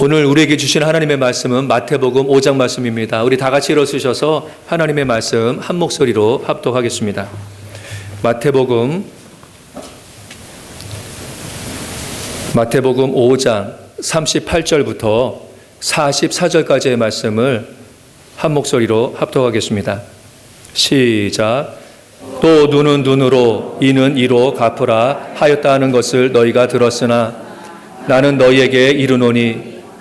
오늘 우리에게 주신 하나님의 말씀은 마태복음 5장 말씀입니다. 우리 다 같이 일어서셔서 하나님의 말씀 한 목소리로 합독하겠습니다. 마태복음 마태복음 5장 38절부터 44절까지의 말씀을 한 목소리로 합독하겠습니다. 시작. 또 눈은 눈으로 이는 이로 갚으라 하였다는 것을 너희가 들었으나 나는 너희에게 이르노니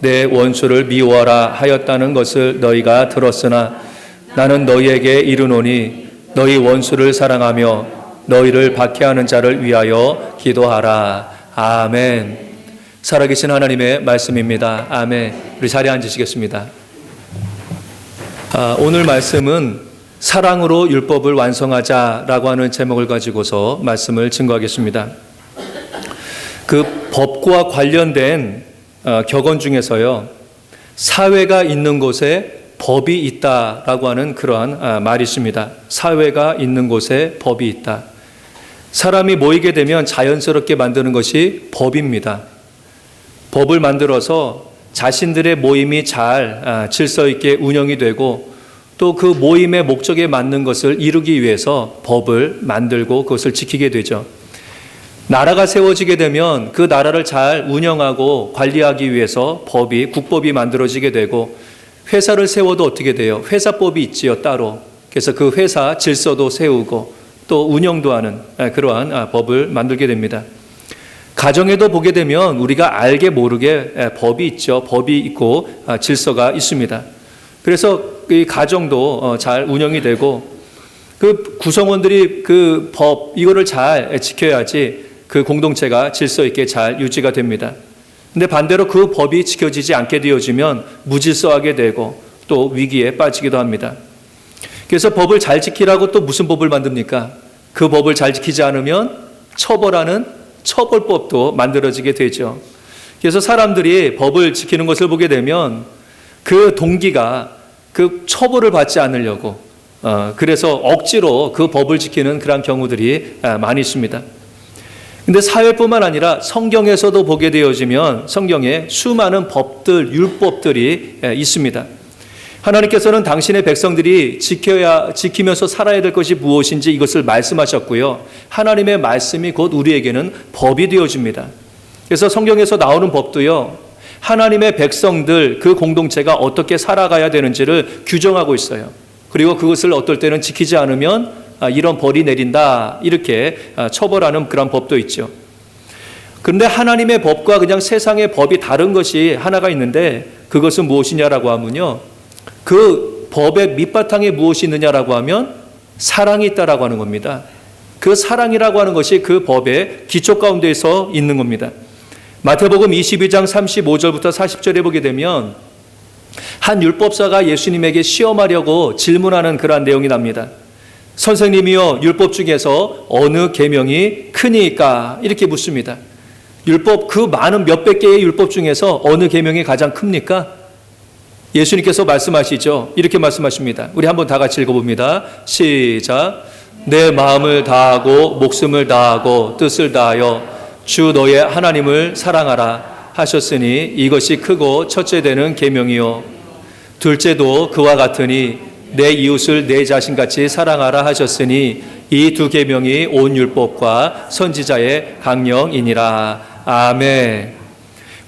내 원수를 미워하라 하였다는 것을 너희가 들었으나 나는 너희에게 이르노니 너희 원수를 사랑하며 너희를 박해하는 자를 위하여 기도하라. 아멘. 살아계신 하나님의 말씀입니다. 아멘. 우리 자리에 앉으시겠습니다. 아, 오늘 말씀은 사랑으로 율법을 완성하자라고 하는 제목을 가지고서 말씀을 증거하겠습니다. 그 법과 관련된 어, 격언 중에서요, 사회가 있는 곳에 법이 있다라고 하는 그러한 아, 말이 있습니다. 사회가 있는 곳에 법이 있다. 사람이 모이게 되면 자연스럽게 만드는 것이 법입니다. 법을 만들어서 자신들의 모임이 잘 아, 질서 있게 운영이 되고 또 그 모임의 목적에 맞는 것을 이루기 위해서 법을 만들고 그것을 지키게 되죠. 나라가 세워지게 되면 그 나라를 잘 운영하고 관리하기 위해서 법이 국법이 만들어지게 되고 회사를 세워도 어떻게 돼요? 회사법이 있지요 따로. 그래서 그 회사 질서도 세우고 또 운영도 하는 아, 그러한 아, 법을 만들게 됩니다. 가정에도 보게 되면 우리가 알게 모르게 법이 있죠. 법이 있고 아, 질서가 있습니다. 그래서 이 가정도 어, 잘 운영이 되고 그 구성원들이 그 법 이거를 잘 지켜야지 그 공동체가 질서 있게 잘 유지가 됩니다. 근데 반대로 그 법이 지켜지지 않게 되어지면 무질서하게 되고 또 위기에 빠지기도 합니다. 그래서 법을 잘 지키라고 또 무슨 법을 만듭니까? 그 법을 잘 지키지 않으면 처벌하는 처벌법도 만들어지게 되죠. 그래서 사람들이 법을 지키는 것을 보게 되면 그 동기가 그 처벌을 받지 않으려고 어, 그래서 억지로 그 법을 지키는 그런 경우들이 아, 많이 있습니다. 근데 사회뿐만 아니라 성경에서도 보게 되어지면 성경에 수많은 법들, 율법들이 예, 있습니다. 하나님께서는 당신의 백성들이 지켜야 지키면서 살아야 될 것이 무엇인지 이것을 말씀하셨고요. 하나님의 말씀이 곧 우리에게는 법이 되어집니다. 그래서 성경에서 나오는 법도요. 하나님의 백성들 그 공동체가 어떻게 살아가야 되는지를 규정하고 있어요. 그리고 그것을 어떨 때는 지키지 않으면 아, 이런 벌이 내린다 이렇게 아, 처벌하는 그런 법도 있죠. 그런데 하나님의 법과 그냥 세상의 법이 다른 것이 하나가 있는데 그것은 무엇이냐라고 하면요. 그 법의 밑바탕에 무엇이 있느냐라고 하면 사랑이 있다라고 하는 겁니다. 그 사랑이라고 하는 것이 그 법의 기초 가운데서 있는 겁니다. 마태복음 22장 35절부터 40절에 보게 되면 한 율법사가 예수님에게 시험하려고 질문하는 그러한 내용이 납니다. 선생님이요 율법 중에서 어느 계명이 크니까 이렇게 묻습니다. 율법 그 많은 몇백 개의 율법 중에서 어느 계명이 가장 큽니까? 예수님께서 말씀하시죠. 이렇게 말씀하십니다. 우리 한번 다 같이 읽어봅니다. 시작. 내 마음을 다하고 목숨을 다하고 뜻을 다하여 주 너의 하나님을 사랑하라 하셨으니 이것이 크고 첫째 되는 계명이요 둘째도 그와 같으니 내 이웃을 내 자신같이 사랑하라 하셨으니 이 두 계명이 온 율법과 선지자의 강령이니라. 아멘.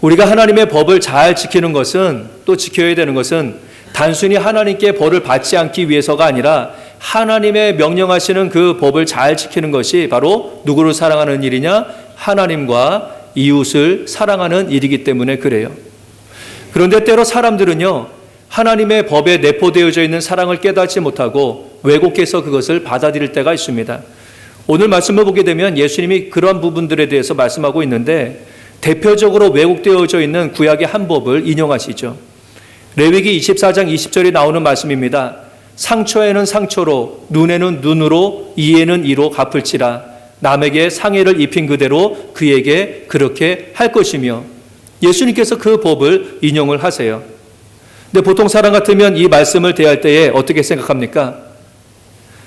우리가 하나님의 법을 잘 지키는 것은 또 지켜야 되는 것은 단순히 하나님께 벌을 받지 않기 위해서가 아니라 하나님의 명령하시는 그 법을 잘 지키는 것이 바로 누구를 사랑하는 일이냐? 하나님과 이웃을 사랑하는 일이기 때문에 그래요. 그런데 때로 사람들은요, 하나님의 법에 내포되어져 있는 사랑을 깨닫지 못하고 왜곡해서 그것을 받아들일 때가 있습니다. 오늘 말씀을 보게 되면 예수님이 그런 부분들에 대해서 말씀하고 있는데 대표적으로 왜곡되어져 있는 구약의 한 법을 인용하시죠. 레위기 24장 20절에 나오는 말씀입니다. 상처에는 상처로, 눈에는 눈으로, 이에는 이로 갚을지라. 남에게 상해를 입힌 그대로 그에게 그렇게 할 것이며 예수님께서 그 법을 인용을 하세요. 근데 보통 사람 같으면 이 말씀을 대할 때에 어떻게 생각합니까?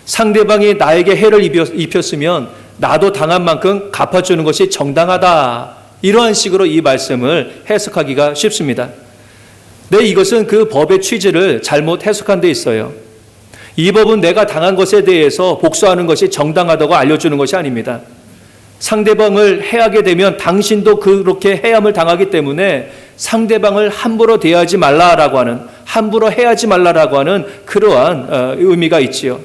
상대방이 나에게 해를 입혔으면 나도 당한 만큼 갚아주는 것이 정당하다. 이러한 식으로 이 말씀을 해석하기가 쉽습니다. 네, 이것은 그 법의 취지를 잘못 해석한 데 있어요. 이 법은 내가 당한 것에 대해서 복수하는 것이 정당하다고 알려주는 것이 아닙니다. 상대방을 해하게 되면 당신도 그렇게 해함을 당하기 때문에 상대방을 함부로 대하지 말라라고 하는 함부로 해하지 말라라고 하는 그러한 어, 의미가 있지요.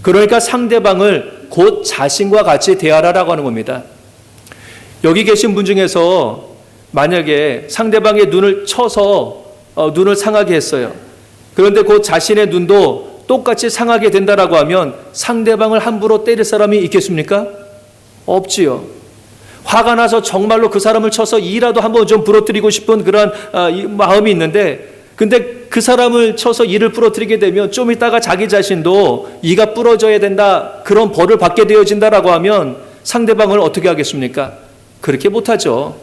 그러니까 상대방을 곧 자신과 같이 대하라라고 하는 겁니다. 여기 계신 분 중에서 만약에 상대방의 눈을 쳐서 어, 눈을 상하게 했어요. 그런데 곧 자신의 눈도 똑같이 상하게 된다라고 하면 상대방을 함부로 때릴 사람이 있겠습니까? 없지요. 화가 나서 정말로 그 사람을 쳐서 이라도 한번 좀 부러뜨리고 싶은 그런 어, 마음이 있는데 근데 그 사람을 쳐서 이를 부러뜨리게 되면 좀 있다가 자기 자신도 이가 부러져야 된다 그런 벌을 받게 되어진다라고 하면 상대방을 어떻게 하겠습니까? 그렇게 못하죠.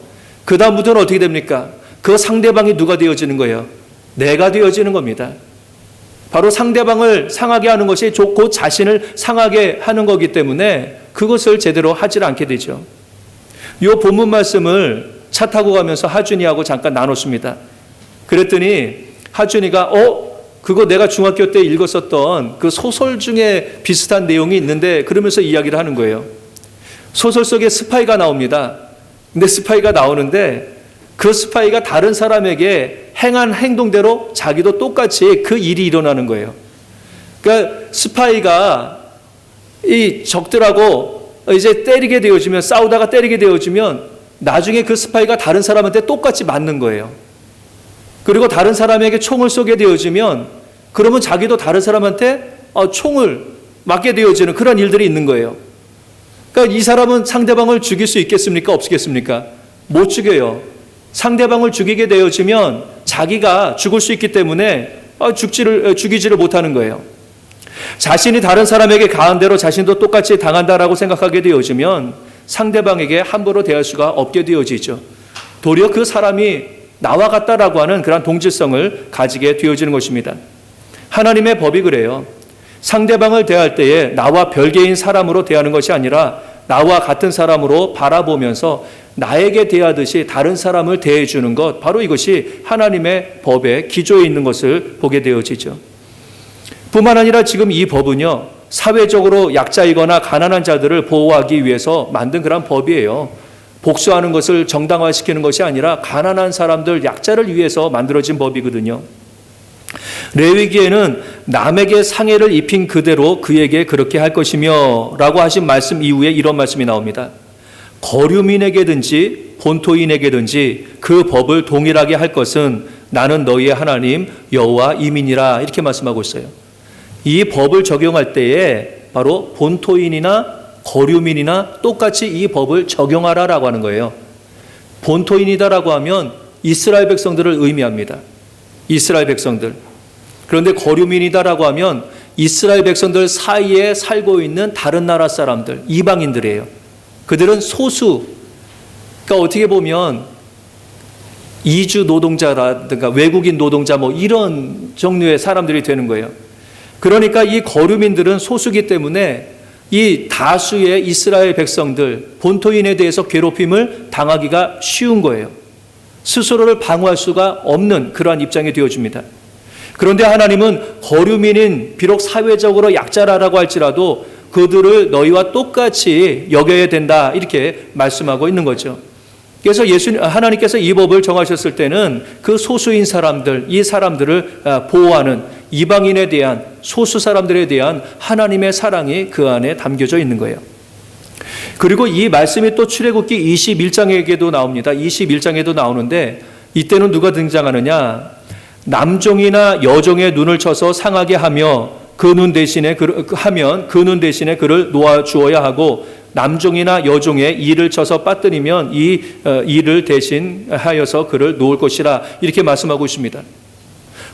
그 다음부터는 어떻게 됩니까? 그 상대방이 누가 되어지는 거예요? 내가 되어지는 겁니다. 바로 상대방을 상하게 하는 것이 곧 자신을 상하게 하는 거기 때문에 그것을 제대로 하질 않게 되죠. 이 본문 말씀을 차 타고 가면서 하준이하고 잠깐 나눴습니다. 그랬더니 하준이가 어 그거 내가 중학교 때 읽었었던 그 소설 중에 비슷한 내용이 있는데 그러면서 이야기를 하는 거예요. 소설 속에 스파이가 나옵니다. 근데 스파이가 나오는데 그 스파이가 다른 사람에게 행한 행동대로 자기도 똑같이 그 일이 일어나는 거예요. 그러니까 스파이가 이 적들하고 이제 때리게 되어지면 싸우다가 때리게 되어지면 나중에 그 스파이가 다른 사람한테 똑같이 맞는 거예요. 그리고 다른 사람에게 총을 쏘게 되어지면 그러면 자기도 다른 사람한테 어, 총을 맞게 되어지는 그런 일들이 있는 거예요. 그러니까 이 사람은 상대방을 죽일 수 있겠습니까? 없겠습니까? 못 죽여요. 상대방을 죽이게 되어지면 자기가 죽을 수 있기 때문에 어, 죽지를 어, 죽이지를 못하는 거예요. 자신이 다른 사람에게 가한 대로 자신도 똑같이 당한다라고 생각하게 되어지면 상대방에게 함부로 대할 수가 없게 되어지죠. 도리어 그 사람이 나와 같다라고 하는 그런 동질성을 가지게 되어지는 것입니다. 하나님의 법이 그래요. 상대방을 대할 때에 나와 별개인 사람으로 대하는 것이 아니라 나와 같은 사람으로 바라보면서 나에게 대하듯이 다른 사람을 대해주는 것, 바로 이것이 하나님의 법의 기조에 있는 것을 보게 되어지죠. 뿐만 아니라 지금 이 법은요, 사회적으로 약자이거나 가난한 자들을 보호하기 위해서 만든 그런 법이에요. 복수하는 것을 정당화시키는 것이 아니라 가난한 사람들, 약자를 위해서 만들어진 법이거든요. 레위기에는 남에게 상해를 입힌 그대로 그에게 그렇게 할 것이며 라고 하신 말씀 이후에 이런 말씀이 나옵니다. 거류민에게든지 본토인에게든지 그 법을 동일하게 할 것은 나는 너희의 하나님 여호와 이민이라 이렇게 말씀하고 있어요. 이 법을 적용할 때에 바로 본토인이나 거류민이나 똑같이 이 법을 적용하라라고 하는 거예요. 본토인이다라고 하면 이스라엘 백성들을 의미합니다. 이스라엘 백성들. 그런데 거류민이다라고 하면 이스라엘 백성들 사이에 살고 있는 다른 나라 사람들, 이방인들이에요. 그들은 소수. 그러니까 어떻게 보면 이주 노동자라든가 외국인 노동자 뭐 이런 종류의 사람들이 되는 거예요. 그러니까 이 거류민들은 소수기 때문에 이 다수의 이스라엘 백성들, 본토인에 대해서 괴롭힘을 당하기가 쉬운 거예요. 스스로를 방어할 수가 없는 그러한 입장이 되어집니다. 그런데 하나님은 거류민인 비록 사회적으로 약자라고 할지라도 그들을 너희와 똑같이 여겨야 된다 이렇게 말씀하고 있는 거죠. 그래서 예수 하나님께서 이 법을 정하셨을 때는 그 소수인 사람들, 이 사람들을 아, 보호하는 이방인에 대한 소수 사람들에 대한 하나님의 사랑이 그 안에 담겨져 있는 거예요. 그리고 이 말씀이 또 출애굽기 21장에게도 나옵니다. 21장에도 나오는데 이때는 누가 등장하느냐? 남종이나 여종의 눈을 쳐서 상하게 하며 그 눈 대신에 그, 하면 그 눈 대신에 그를 놓아 주어야 하고 남종이나 여종의 이를 쳐서 빠뜨리면 이 어, 이를 대신하여서 그를 놓을 것이라 이렇게 말씀하고 있습니다.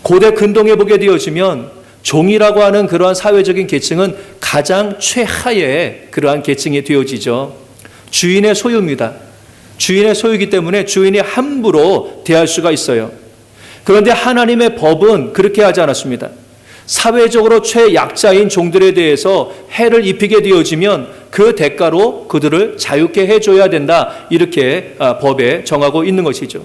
고대 근동에 보게 되어지면 종이라고 하는 그러한 사회적인 계층은 가장 최하의 그러한 계층이 되어지죠. 주인의 소유입니다. 주인의 소유이기 때문에 주인이 함부로 대할 수가 있어요. 그런데 하나님의 법은 그렇게 하지 않았습니다. 사회적으로 최약자인 종들에 대해서 해를 입히게 되어지면 그 대가로 그들을 자유케 해줘야 된다. 이렇게 아, 법에 정하고 있는 것이죠.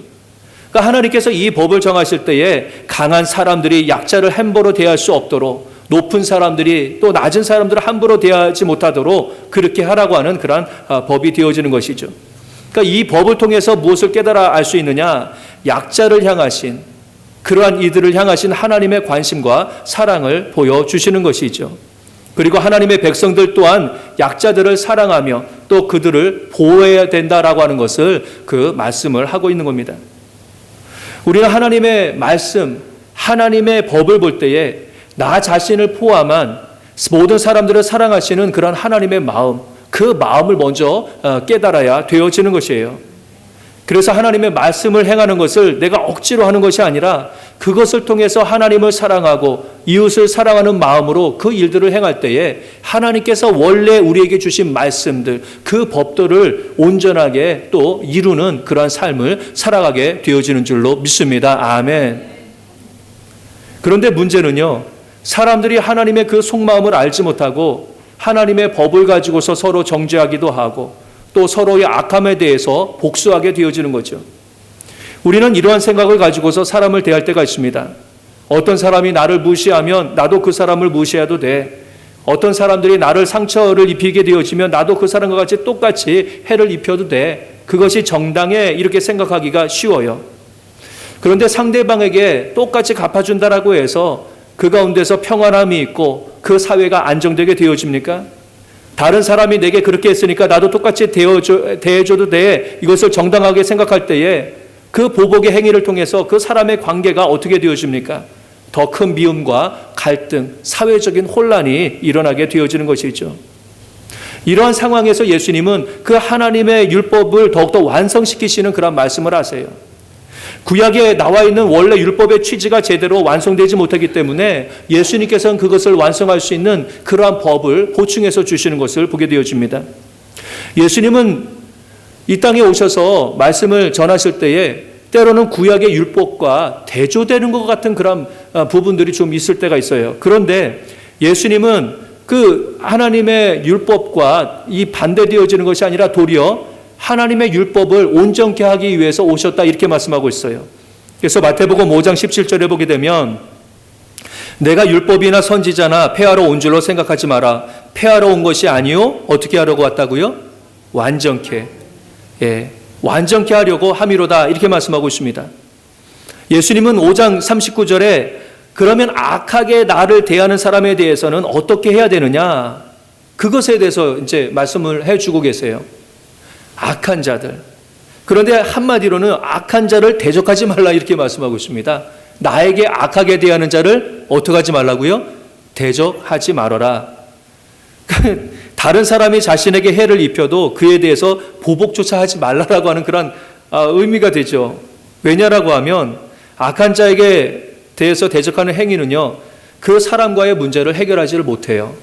그러니까 하나님께서 이 법을 정하실 때에 강한 사람들이 약자를 함부로 대할 수 없도록 높은 사람들이 또 낮은 사람들을 함부로 대하지 못하도록 그렇게 하라고 하는 그러한 아, 법이 되어지는 것이죠. 그러니까 이 법을 통해서 무엇을 깨달아 알 수 있느냐? 약자를 향하신 그러한 이들을 향하신 하나님의 관심과 사랑을 보여 주시는 것이죠. 그리고 하나님의 백성들 또한 약자들을 사랑하며 또 그들을 보호해야 된다라고 하는 것을 그 말씀을 하고 있는 겁니다. 우리는 하나님의 말씀, 하나님의 법을 볼 때에 나 자신을 포함한 모든 사람들을 사랑하시는 그런 하나님의 마음, 그 마음을 먼저 어, 깨달아야 되어지는 것이에요. 그래서 하나님의 말씀을 행하는 것을 내가 억지로 하는 것이 아니라 그것을 통해서 하나님을 사랑하고 이웃을 사랑하는 마음으로 그 일들을 행할 때에 하나님께서 원래 우리에게 주신 말씀들, 그 법들을 온전하게 또 이루는 그러한 삶을 살아가게 되어지는 줄로 믿습니다. 아멘. 그런데 문제는요, 사람들이 하나님의 그 속마음을 알지 못하고 하나님의 법을 가지고서 서로 정죄하기도 하고 또 서로의 악함에 대해서 복수하게 되어지는 거죠. 우리는 이러한 생각을 가지고서 사람을 대할 때가 있습니다. 어떤 사람이 나를 무시하면 나도 그 사람을 무시해도 돼. 어떤 사람들이 나를 상처를 입히게 되어지면 나도 그 사람과 같이 똑같이 해를 입혀도 돼. 그것이 정당해 이렇게 생각하기가 쉬워요. 그런데 상대방에게 똑같이 갚아준다라고 해서 그 가운데서 평안함이 있고 그 사회가 안정되게 되어집니까? 다른 사람이 내게 그렇게 했으니까 나도 똑같이 대해줘, 대해줘도 돼. 이것을 정당하게 생각할 때에 그 보복의 행위를 통해서 그 사람의 관계가 어떻게 되어집니까? 더 큰 미움과 갈등, 사회적인 혼란이 일어나게 되어지는 것이죠. 이러한 상황에서 예수님은 그 하나님의 율법을 더욱더 완성시키시는 그런 말씀을 하세요. 구약에 나와 있는 원래 율법의 취지가 제대로 완성되지 못하기 때문에 예수님께서는 그것을 완성할 수 있는 그러한 법을 보충해서 주시는 것을 보게 되어집니다. 예수님은 이 땅에 오셔서 말씀을 전하실 때에 때로는 구약의 율법과 대조되는 것 같은 그런 어, 부분들이 좀 있을 때가 있어요. 그런데 예수님은 그 하나님의 율법과 이 반대되어지는 것이 아니라 도리어 하나님의 율법을 온전케 하기 위해서 오셨다 이렇게 말씀하고 있어요. 그래서 마태복음 5장 17절에 보게 되면 내가 율법이나 선지자나 폐하러 온 줄로 생각하지 마라. 폐하러 온 것이 아니요. 어떻게 하려고 왔다고요? 완전케. 예. 완전케 하려고 함이로다. 이렇게 말씀하고 있습니다. 예수님은 5장 39절에 그러면 악하게 나를 대하는 사람에 대해서는 어떻게 해야 되느냐? 그것에 대해서 이제 말씀을 해 주고 계세요. 악한 자들. 그런데 한마디로는 악한 자를 대적하지 말라 이렇게 말씀하고 있습니다. 나에게 악하게 대하는 자를 어떻게 하지 말라고요? 대적하지 말아라. 다른 사람이 자신에게 해를 입혀도 그에 대해서 보복조차 하지 말라라고 하는 그런 아, 의미가 되죠. 왜냐라고 하면 악한 자에게 대해서 대적하는 행위는요, 그 사람과의 문제를 해결하지를 못해요.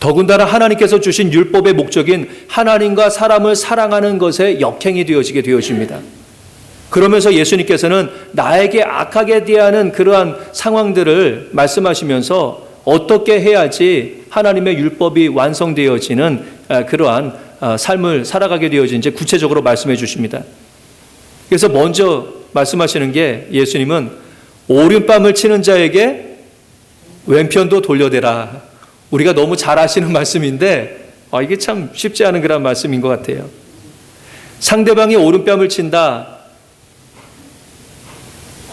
더군다나 하나님께서 주신 율법의 목적인 하나님과 사람을 사랑하는 것에 역행이 되어지게 되어집니다. 그러면서 예수님께서는 나에게 악하게 대하는 그러한 상황들을 말씀하시면서 어떻게 해야지 하나님의 율법이 완성되어지는 아, 그러한 아, 삶을 살아가게 되어진지 구체적으로 말씀해 주십니다. 그래서 먼저 말씀하시는 게 예수님은 오른밤을 치는 자에게 왼편도 돌려대라. 우리가 너무 잘 아시는 말씀인데 아, 이게 참 쉽지 않은 그런 말씀인 것 같아요. 상대방이 오른뺨을 친다.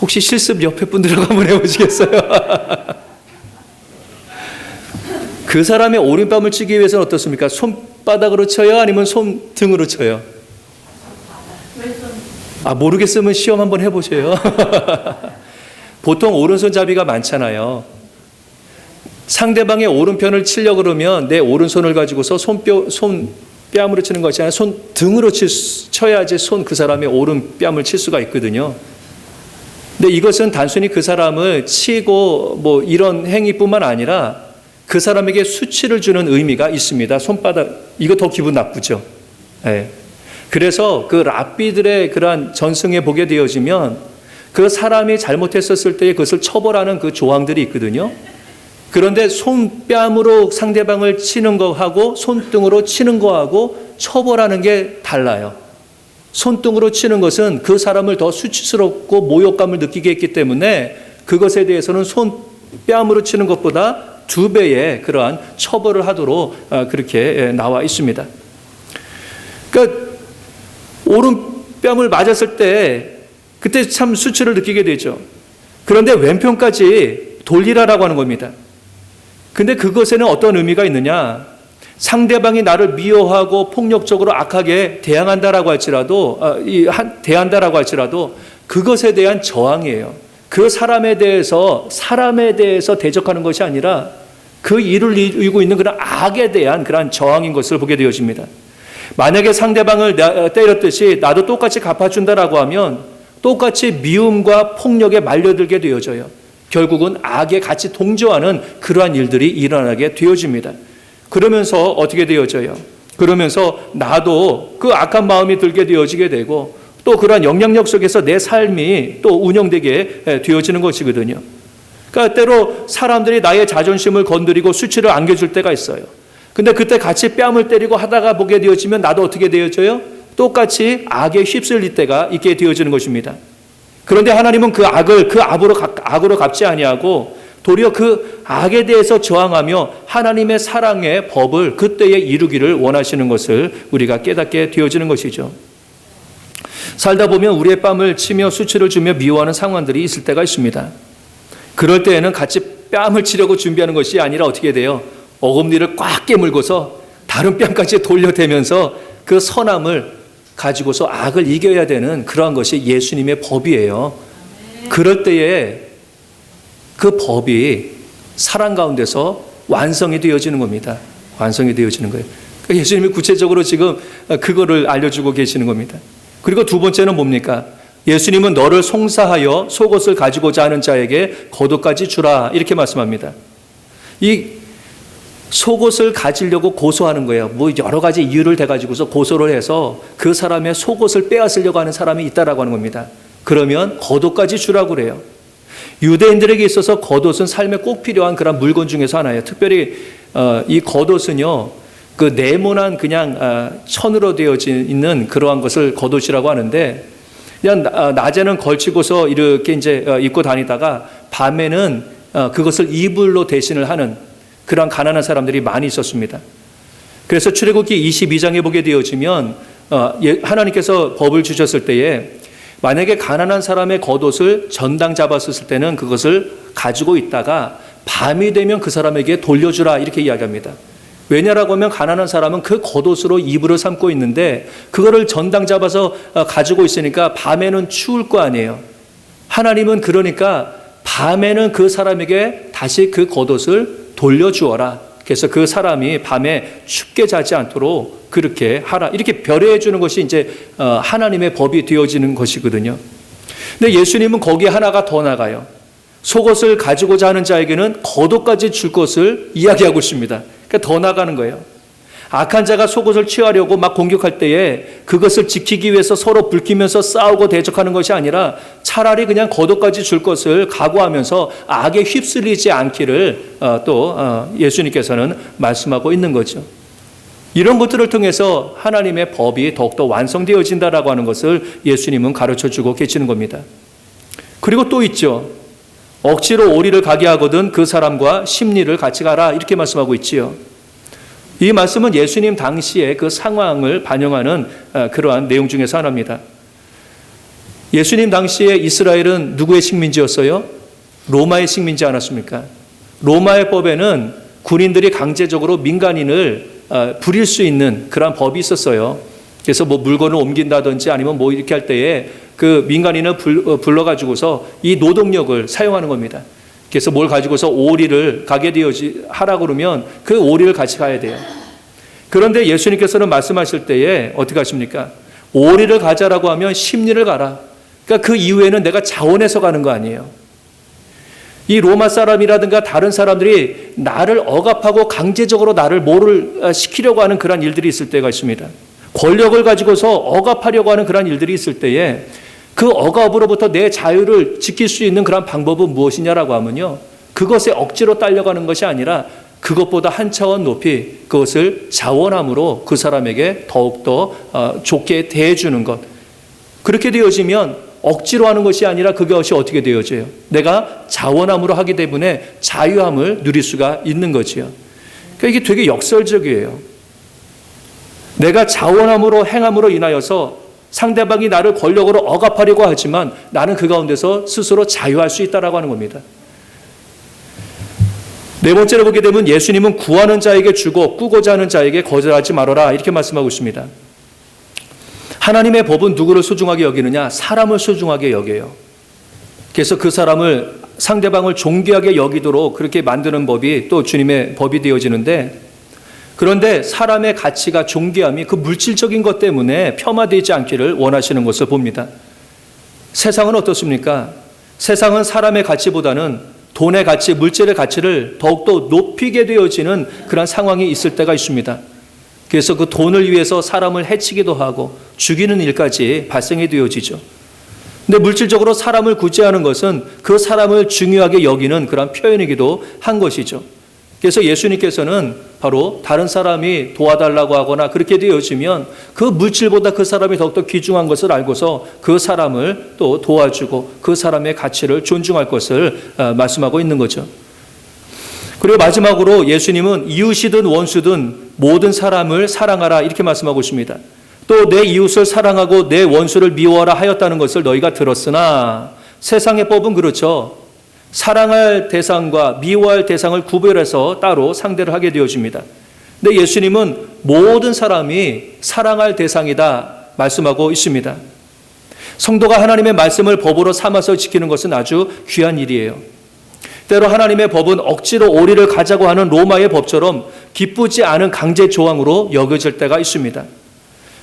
혹시 실습 옆에 분들하고 한번 해보시겠어요? 그 사람의 오른뺨을 치기 위해서는 어떻습니까? 손바닥으로 쳐요? 아니면 손등으로 쳐요? 아, 모르겠으면 시험 한번 해보세요. 보통 오른손잡이가 많잖아요. 상대방의 오른편을 치려 그러면 내 오른손을 가지고서 손뼈 손 뺨으로 치는 것이 아니라 손 등으로 칠, 쳐야지 손 그 사람의 오른 뺨을 칠 수가 있거든요. 근데 이것은 단순히 그 사람을 치고 뭐 이런 행위뿐만 아니라 그 사람에게 수치를 주는 의미가 있습니다. 손바닥 이거 더 기분 나쁘죠. 예. 그래서 그 랍비들의 그러한 전승에 보게 되어지면 그 사람이 잘못했었을 때 그것을 처벌하는 그 조항들이 있거든요. 그런데 손뺨으로 상대방을 치는 거하고 손등으로 치는 거하고 처벌하는 게 달라요. 손등으로 치는 것은 그 사람을 더 수치스럽고 모욕감을 느끼게 했기 때문에 그것에 대해서는 손뺨으로 치는 것보다 두 배의 그러한 처벌을 하도록 아, 그렇게 나와 있습니다. 그러니까 오른뺨을 맞았을 때 그때 참 수치를 느끼게 되죠. 그런데 왼편까지 돌리라라고 하는 겁니다. 근데 그것에는 어떤 의미가 있느냐? 상대방이 나를 미워하고 폭력적으로 악하게 대항한다라고 할지라도 한, 대한다라고 할지라도 그것에 대한 저항이에요. 그 사람에 대해서 사람에 대해서 대적하는 것이 아니라 그 일을 이루고 있는 그런 악에 대한 그러한 저항인 것을 보게 되어집니다. 만약에 상대방을 나- 때렸듯이 나도 똑같이 갚아준다라고 하면 똑같이 미움과 폭력에 말려들게 되어져요. 결국은 악에 같이 동조하는 그러한 일들이 일어나게 되어집니다. 그러면서 어떻게 되어져요? 그러면서 나도 그 악한 마음이 들게 되어지게 되고 또 그러한 영향력 속에서 내 삶이 또 운영되게 에, 되어지는 것이거든요. 그러니까 때로 사람들이 나의 자존심을 건드리고 수치를 안겨줄 때가 있어요. 근데 그때 같이 뺨을 때리고 하다가 보게 되어지면 나도 어떻게 되어져요? 똑같이 악에 휩쓸릴 때가 있게 되어지는 것입니다. 그런데 하나님은 그 악을 그 악으로 갚- 악으로 갚지 아니하고 도리어 그 악에 대해서 저항하며 하나님의 사랑의 법을 그때에 이루기를 원하시는 것을 우리가 깨닫게 되어지는 것이죠. 살다 보면 우리의 뺨을 치며 수치를 주며 미워하는 상황들이 있을 때가 있습니다. 그럴 때에는 같이 뺨을 치려고 준비하는 것이 아니라 어떻게 돼요? 어금니를 꽉 깨물고서 다른 뺨까지 돌려대면서 그 선함을 가지고서 악을 이겨야 되는 그러한 것이 예수님의 법이에요. 그럴 때에 그 법이 사랑 가운데서 완성이 되어지는 겁니다. 완성이 되어지는 거예요. 그러니까 예수님이 구체적으로 지금 그거를 알려주고 계시는 겁니다. 그리고 두 번째는 뭡니까? 예수님은 너를 송사하여 속옷을 가지고자 하는 자에게 겉옷까지 주라 이렇게 말씀합니다. 이 속옷을 가지려고 고소하는 거예요. 뭐 여러 가지 이유를 대가지고서 고소를 해서 그 사람의 속옷을 빼앗으려고 하는 사람이 있다라고 하는 겁니다. 그러면 겉옷까지 주라고 그래요. 유대인들에게 있어서 겉옷은 삶에 꼭 필요한 그런 물건 중에서 하나예요. 특별히 어, 이 겉옷은요, 그 네모난 그냥 어, 천으로 되어진 있는 그러한 것을 겉옷이라고 하는데 그냥 나- 어, 낮에는 걸치고서 이렇게 이제 어, 입고 다니다가 밤에는 어, 그것을 이불로 대신을 하는 그런 가난한 사람들이 많이 있었습니다. 그래서 출애굽기 22장에 보게 되어지면 어, 예- 하나님께서 법을 주셨을 때에 만약에 가난한 사람의 겉옷을 전당 잡았을 때는 그것을 가지고 있다가 밤이 되면 그 사람에게 돌려주라 이렇게 이야기합니다. 왜냐라고 하면 가난한 사람은 그 겉옷으로 이불을 삼고 있는데 그거를 전당 잡아서 어, 가지고 있으니까 밤에는 추울 거 아니에요. 하나님은 그러니까 밤에는 그 사람에게 다시 그 겉옷을 돌려주어라. 그래서 그 사람이 밤에 춥게 자지 않도록 그렇게 하라. 이렇게 별해해 주는 것이 이제 어, 하나님의 법이 되어지는 것이거든요. 근데 예수님은 거기에 하나가 더 나가요. 속옷을 가지고자 하는 자에게는 겉옷까지 줄 것을 이야기하고 있습니다. 그러니까 더 나가는 거예요. 악한 자가 속옷을 취하려고 막 공격할 때에 그것을 지키기 위해서 서로 불키면서 싸우고 대적하는 것이 아니라 차라리 그냥 겉옷까지 줄 것을 각오하면서 악에 휩쓸리지 않기를 어, 또 어, 예수님께서는 말씀하고 있는 거죠. 이런 것들을 통해서 하나님의 법이 더욱더 완성되어진다라고 하는 것을 예수님은 가르쳐 주고 계시는 겁니다. 그리고 또 있죠. 억지로 오리를 가게 하거든 그 사람과 심리를 같이 가라 이렇게 말씀하고 있지요. 이 말씀은 예수님 당시의 그 상황을 반영하는 어, 그러한 내용 중에서 하나입니다. 예수님 당시에 이스라엘은 누구의 식민지였어요? 로마의 식민지 않았습니까? 로마의 법에는 군인들이 강제적으로 민간인을 어, 부릴 수 있는 그러한 법이 있었어요. 그래서 뭐 물건을 옮긴다든지 아니면 뭐 이렇게 할 때에 그 민간인을 불, 어, 불러가지고서 이 노동력을 사용하는 겁니다. 그래서 뭘 가지고서 오리를 가게 되어지 하라 그러면 그 오리를 같이 가야 돼요. 그런데 예수님께서는 말씀하실 때에 어떻게 하십니까? 오리를 가자라고 하면 심리를 가라. 그러니까 그 이후에는 내가 자원해서 가는 거 아니에요. 이 로마 사람이라든가 다른 사람들이 나를 억압하고 강제적으로 나를 뭐를 아, 시키려고 하는 그런 일들이 있을 때가 있습니다. 권력을 가지고서 억압하려고 하는 그런 일들이 있을 때에 그 억압으로부터 내 자유를 지킬 수 있는 그런 방법은 무엇이냐라고 하면요. 그것에 억지로 딸려가는 것이 아니라 그것보다 한 차원 높이 그것을 자원함으로 그 사람에게 더욱더 어, 좋게 대해주는 것. 그렇게 되어지면 억지로 하는 것이 아니라 그것이 어떻게 되어져요? 내가 자원함으로 하기 때문에 자유함을 누릴 수가 있는 거지요. 그러니까 이게 되게 역설적이에요. 내가 자원함으로 행함으로 인하여서 상대방이 나를 권력으로 억압하려고 하지만 나는 그 가운데서 스스로 자유할 수 있다라고 하는 겁니다. 네 번째로 보게 되면 예수님은 구하는 자에게 주고 꾸고자 하는 자에게 거절하지 말아라 이렇게 말씀하고 있습니다. 하나님의 법은 누구를 소중하게 여기느냐? 사람을 소중하게 여겨요. 그래서 그 사람을 상대방을 존귀하게 여기도록 그렇게 만드는 법이 또 주님의 법이 되어지는데 그런데 사람의 가치가 존귀함이 그 물질적인 것 때문에 폄하되지 않기를 원하시는 것을 봅니다. 세상은 어떻습니까? 세상은 사람의 가치보다는 돈의 가치, 물질의 가치를 더욱더 높이게 되어지는 그런 상황이 있을 때가 있습니다. 그래서 그 돈을 위해서 사람을 해치기도 하고 죽이는 일까지 발생이 되어지죠. 근데 물질적으로 사람을 구제하는 것은 그 사람을 중요하게 여기는 그런 표현이기도 한 것이죠. 그래서 예수님께서는 바로 다른 사람이 도와달라고 하거나 그렇게 되어지면 그 물질보다 그 사람이 더욱더 귀중한 것을 알고서 그 사람을 또 도와주고 그 사람의 가치를 존중할 것을 어, 말씀하고 있는 거죠. 그리고 마지막으로 예수님은 이웃이든 원수든 모든 사람을 사랑하라 이렇게 말씀하고 있습니다. 또 내 이웃을 사랑하고 내 원수를 미워하라 하였다는 것을 너희가 들었으나 세상의 법은 그렇죠. 사랑할 대상과 미워할 대상을 구별해서 따로 상대를 하게 되어집니다. 근데 예수님은 모든 사람이 사랑할 대상이다 말씀하고 있습니다. 성도가 하나님의 말씀을 법으로 삼아서 지키는 것은 아주 귀한 일이에요. 때로 하나님의 법은 억지로 오리를 가자고 하는 로마의 법처럼 기쁘지 않은 강제 조항으로 여겨질 때가 있습니다.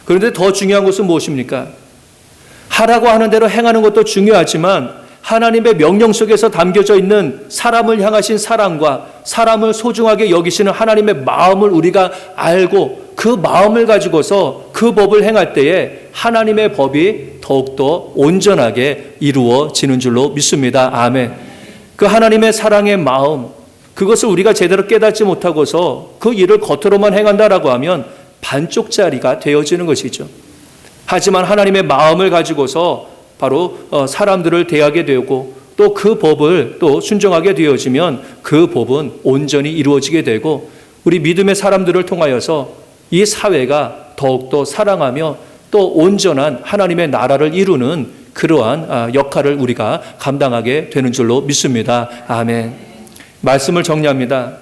그런데 더 중요한 것은 무엇입니까? 하라고 하는 대로 행하는 것도 중요하지만 하나님의 명령 속에서 담겨져 있는 사람을 향하신 사랑과 사람을 소중하게 여기시는 하나님의 마음을 우리가 알고 그 마음을 가지고서 그 법을 행할 때에 하나님의 법이 더욱더 온전하게 이루어지는 줄로 믿습니다. 아멘. 그 하나님의 사랑의 마음, 그것을 우리가 제대로 깨닫지 못하고서 그 일을 겉으로만 행한다라고 하면 반쪽짜리가 되어지는 것이죠. 하지만 하나님의 마음을 가지고서 바로 어, 사람들을 대하게 되고 또 그 법을 또 순종하게 되어지면 그 법은 온전히 이루어지게 되고 우리 믿음의 사람들을 통하여서 이 사회가 더욱더 사랑하며 또 온전한 하나님의 나라를 이루는 그러한 아, 역할을 우리가 감당하게 되는 줄로 믿습니다. 아멘. 말씀을 정리합니다.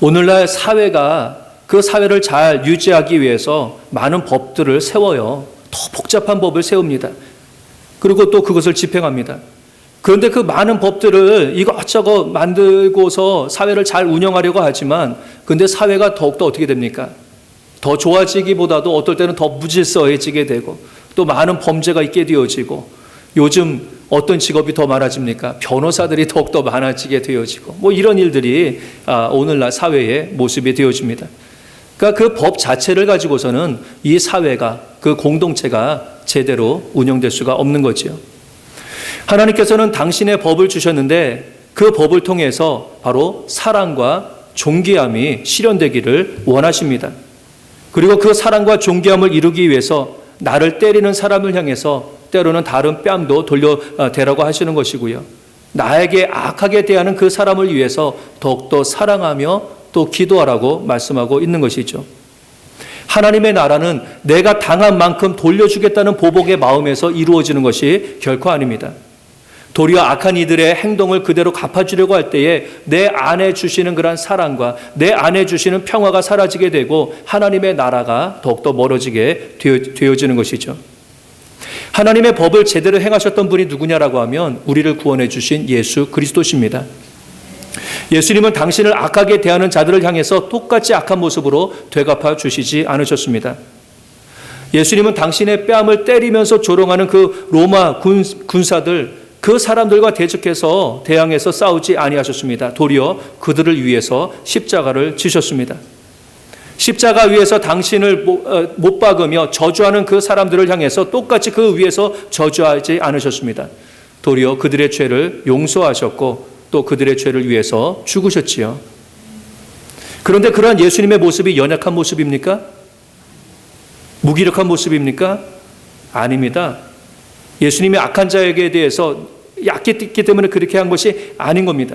오늘날 사회가 그 사회를 잘 유지하기 위해서 많은 법들을 세워요. 더 복잡한 법을 세웁니다. 그리고 또 그것을 집행합니다. 그런데 그 많은 법들을 이것저것 만들고서 사회를 잘 운영하려고 하지만 근데 사회가 더욱더 어떻게 됩니까? 더 좋아지기보다도 어떨 때는 더 무질서해지게 되고 또 많은 범죄가 있게 되어지고 요즘 어떤 직업이 더 많아집니까? 변호사들이 더욱더 많아지게 되어지고 뭐 이런 일들이 아, 오늘날 사회의 모습이 되어집니다. 그러니까 그 법 자체를 가지고서는 이 사회가 그 공동체가 제대로 운영될 수가 없는 거지요. 하나님께서는 당신의 법을 주셨는데 그 법을 통해서 바로 사랑과 존귀함이 실현되기를 원하십니다. 그리고 그 사랑과 존귀함을 이루기 위해서 나를 때리는 사람을 향해서 때로는 다른 뺨도 돌려 대라고 하시는 것이고요. 나에게 악하게 대하는 그 사람을 위해서 더욱더 사랑하며 또 기도하라고 말씀하고 있는 것이죠. 하나님의 나라는 내가 당한 만큼 돌려주겠다는 보복의 마음에서 이루어지는 것이 결코 아닙니다. 도리어 악한 이들의 행동을 그대로 갚아주려고 할 때에 내 안에 주시는 그러한 사랑과 내 안에 주시는 평화가 사라지게 되고 하나님의 나라가 더욱더 멀어지게 되어 지는 것이죠. 하나님의 법을 제대로 행하셨던 분이 누구냐라고 하면 우리를 구원해 주신 예수 그리스도십니다. 예수님은 당신을 악하게 대하는 자들을 향해서 똑같이 악한 모습으로 되갚아 주시지 않으셨습니다. 예수님은 당신의 뺨을 때리면서 조롱하는 그 로마 군, 군사들 그 사람들과 대적해서 대항해서 싸우지 아니하셨습니다. 도리어 그들을 위해서 십자가를 지셨습니다. 십자가 위에서 당신을 못, 어, 못 박으며 저주하는 그 사람들을 향해서 똑같이 그 위에서 저주하지 않으셨습니다. 도리어 그들의 죄를 용서하셨고 또 그들의 죄를 위해서 죽으셨지요. 그런데 그러한 예수님의 모습이 연약한 모습입니까? 무기력한 모습입니까? 아닙니다. 예수님이 악한 자에게 대해서 약했기 때문에 그렇게 한 것이 아닌 겁니다.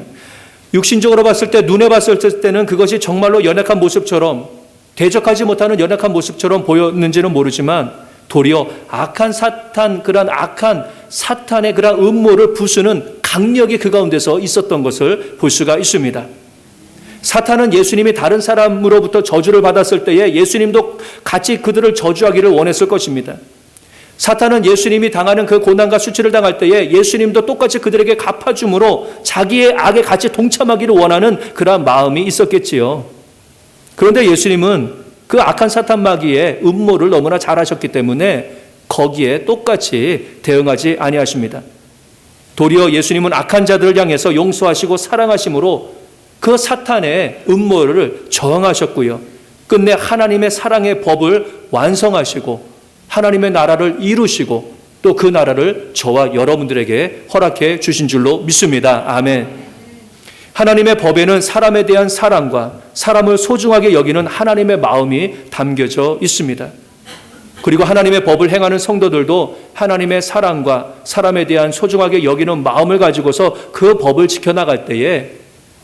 육신적으로 봤을 때, 눈에 봤을 때는 그것이 정말로 연약한 모습처럼 대적하지 못하는 연약한 모습처럼 보였는지는 모르지만 도리어 악한 사탄, 그러한 악한 사탄의 그러한 음모를 부수는 강력이 그 가운데서 있었던 것을 볼 수가 있습니다. 사탄은 예수님이 다른 사람으로부터 저주를 받았을 때에 예수님도 같이 그들을 저주하기를 원했을 것입니다. 사탄은 예수님이 당하는 그 고난과 수치를 당할 때에 예수님도 똑같이 그들에게 갚아줌으로 자기의 악에 같이 동참하기를 원하는 그러한 마음이 있었겠지요. 그런데 예수님은 그 악한 사탄 마귀의 음모를 너무나 잘 하셨기 때문에 거기에 똑같이 대응하지 아니하십니다. 도리어 예수님은 악한 자들을 향해서 용서하시고 사랑하심으로 그 사탄의 음모를 저항하셨고요. 끝내 하나님의 사랑의 법을 완성하시고 하나님의 나라를 이루시고 또 그 나라를 저와 여러분들에게 허락해 주신 줄로 믿습니다. 아멘. 하나님의 법에는 사람에 대한 사랑과 사람을 소중하게 여기는 하나님의 마음이 담겨져 있습니다. 그리고 하나님의 법을 행하는 성도들도 하나님의 사랑과 사람에 대한 소중하게 여기는 마음을 가지고서 그 법을 지켜나갈 때에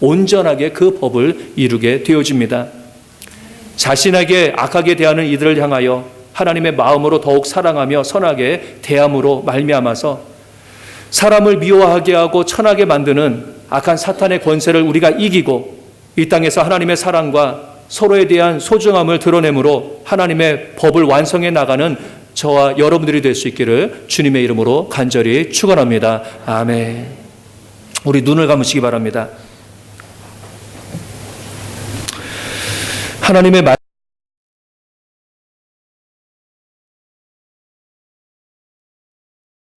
온전하게 그 법을 이루게 되어집니다. 자신에게 악하게 대하는 이들을 향하여 하나님의 마음으로 더욱 사랑하며 선하게 대함으로 말미암아서 사람을 미워하게 하고 천하게 만드는 악한 사탄의 권세를 우리가 이기고 이 땅에서 하나님의 사랑과 서로에 대한 소중함을 드러내므로 하나님의 법을 완성해 나가는 저와 여러분들이 될 수 있기를 주님의 이름으로 간절히 축원합니다. 아멘. 우리 눈을 감으시기 바랍니다. 하나님의 말